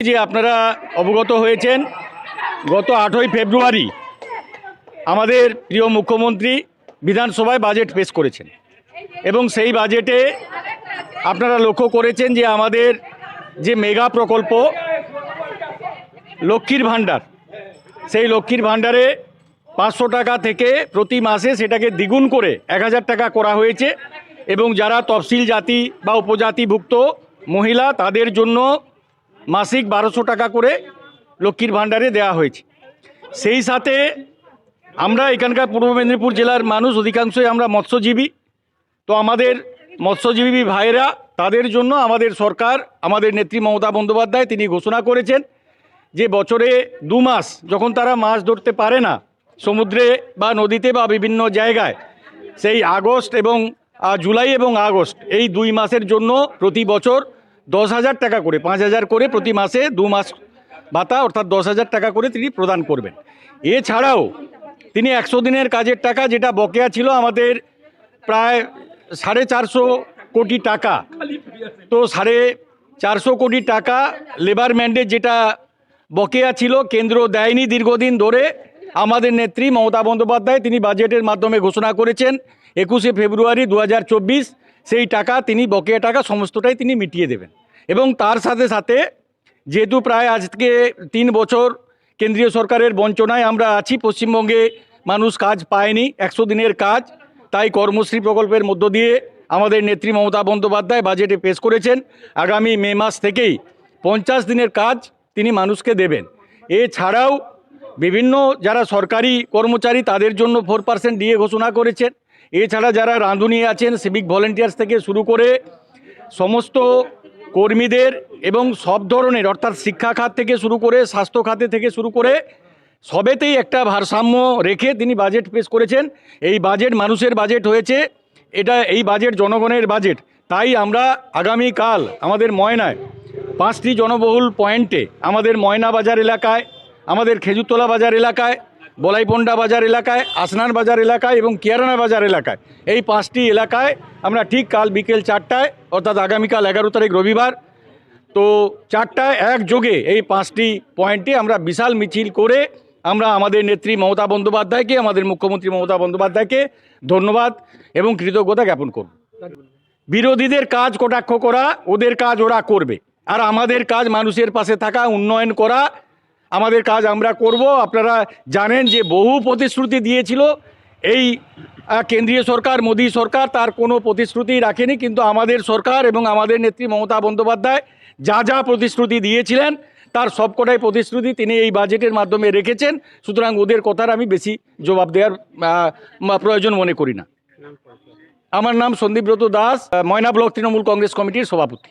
যে আপনারা অবগত হয়েছেন, গত আটই ফেব্রুয়ারি আমাদের প্রিয় মুখ্যমন্ত্রী বিধানসভায় বাজেট পেশ করেছেন এবং সেই বাজেটে আপনারা লক্ষ্য করেছেন যে আমাদের যে মেগা প্রকল্প, লক্ষ্মীর ভাণ্ডার, সেই লক্ষ্মীর ভাণ্ডারে পাঁচশো টাকা থেকে প্রতি মাসে সেটাকে দ্বিগুণ করে এক হাজার টাকা করা হয়েছে এবং যারা তফসিল জাতি বা উপজাতিভুক্ত মহিলা, তাদের জন্য মাসিক বারোশো টাকা করে লক্ষ্মীর ভাণ্ডারে দেওয়া হয়েছে। সেই সাথে আমরা এখানকার পূর্ব মেদিনীপুর জেলার মানুষ অধিকাংশই আমরা মৎস্যজীবী। তো আমাদের মৎস্যজীবী ভাইরা তাদের জন্য আমাদের সরকার, আমাদের নেত্রী মমতা বন্দ্যোপাধ্যায় তিনি ঘোষণা করেছেন যে বছরে দু মাস যখন তারা মাছ ধরতে পারে না, সমুদ্রে বা নদীতে বা বিভিন্ন জায়গায়, সেই আগস্ট এবং জুলাই এবং আগস্ট এই দুই মাসের জন্য প্রতি বছর দশ হাজার টাকা করে, পাঁচ হাজার করে প্রতি মাসে দু মাস ভাতা, অর্থাৎ দশ হাজার টাকা করে তিনি প্রদান করবেন। এছাড়াও তিনি একশো দিনের কাজের টাকা, যেটা বকেয়া ছিল আমাদের প্রায় সাড়ে চারশো কোটি টাকা। তো সাড়ে চারশো কোটি টাকা লেবার ম্যান্ডেট যেটা বকেয়া ছিল, কেন্দ্র দেয়নি দীর্ঘদিন ধরে। আমাদের নেত্রী মমতা বন্দ্যোপাধ্যায় তিনি বাজেটের মাধ্যমে ঘোষণা করেছেন, একুশে ফেব্রুয়ারি দু হাজার চব্বিশ, সেই টাকা, তিনি বকেয়া টাকা, সমস্তটাই তিনি মিটিয়ে দেবেন। এবং তার সাথে সাথে যেহেতু প্রায় আজকে তিন বছর কেন্দ্রীয় সরকারের বঞ্চনায় আমরা আছি, পশ্চিমবঙ্গে মানুষ কাজ পায়নি, একশো দিনের কাজ, তাই কর্মশ্রী প্রকল্পের মধ্য দিয়ে আমাদের নেত্রী মমতা বন্দ্যোপাধ্যায় বাজেটে পেশ করেছেন। আগামী মে মাস থেকেই পঞ্চাশ দিনের কাজ তিনি মানুষকে দেবেন। এছাড়াও বিভিন্ন যারা সরকারি কর্মচারী তাদের জন্য ফোর পার্সেন্ট ডিএ ঘোষণা করেছেন। এছাড়া যারা রাঁধুনি আছেন সিভিক ভলেন্টিয়ার্স থেকে শুরু করে সমস্ত কর্মীদের এবং সব ধরনের, অর্থাৎ শিক্ষা খাত থেকে শুরু করে স্বাস্থ্য খাতে থেকে শুরু করে সবেতেই একটা ভারসাম্য রেখে তিনি বাজেট পেশ করেছেন। এই বাজেট মানুষের বাজেট হয়েছে, এটা এই বাজেট জনগণের বাজেট তাই আমরা আগামীকাল আমাদের ময়নায় পাঁচটি জনবহুল পয়েন্টে আমাদের ময়না বাজার এলাকায়, আমাদের খেজুরতলা বাজার এলাকায় বলাইপন্ডা বাজার এলাকায়, আসনান বাজার এলাকায় এবং কিয়ারানা বাজার এলাকায়। এই পাঁচটি এলাকায় আমরা ঠিক কাল বিকেল চারটায়, অর্থাৎ আগামীকাল এগারো তারিখ রবিবার, তো চারটায় একযোগে এই পাঁচটি পয়েন্টে আমরা বিশাল মিছিল করে আমরা আমাদের নেত্রী মমতা বন্দ্যোপাধ্যায়কে, আমাদের মুখ্যমন্ত্রী মমতা বন্দ্যোপাধ্যায়কে ধন্যবাদ এবং কৃতজ্ঞতা জ্ঞাপন করব। বিরোধীদের কাজ কটাক্ষ করা, ওদের কাজ ওরা করবে। আর আমাদের কাজ মানুষের পাশে থাকা, উন্নয়ন করা আমাদের কাজ আমরা করব। আপনারা জানেন যে বহু প্রতিশ্রুতি দিয়েছিল। এই কেন্দ্রীয় সরকার, মোদী সরকার তার কোনো প্রতিশ্রুতি রাখেনি, কিন্তু আমাদের সরকার এবং আমাদের নেত্রী মমতা বন্দ্যোপাধ্যায় যা যা প্রতিশ্রুতি দিয়েছিলেন, তার সবকটাই প্রতিশ্রুতি তিনি এই বাজেটের মাধ্যমে রেখেছেন। সুতরাং ওদের কথার আমি বেশি জবাব দেওয়ার প্রয়োজন মনে করি না। আমার নাম সন্দীপব্রত দাস ময়না ব্লক তৃণমূল কংগ্রেস কমিটির সভাপতি।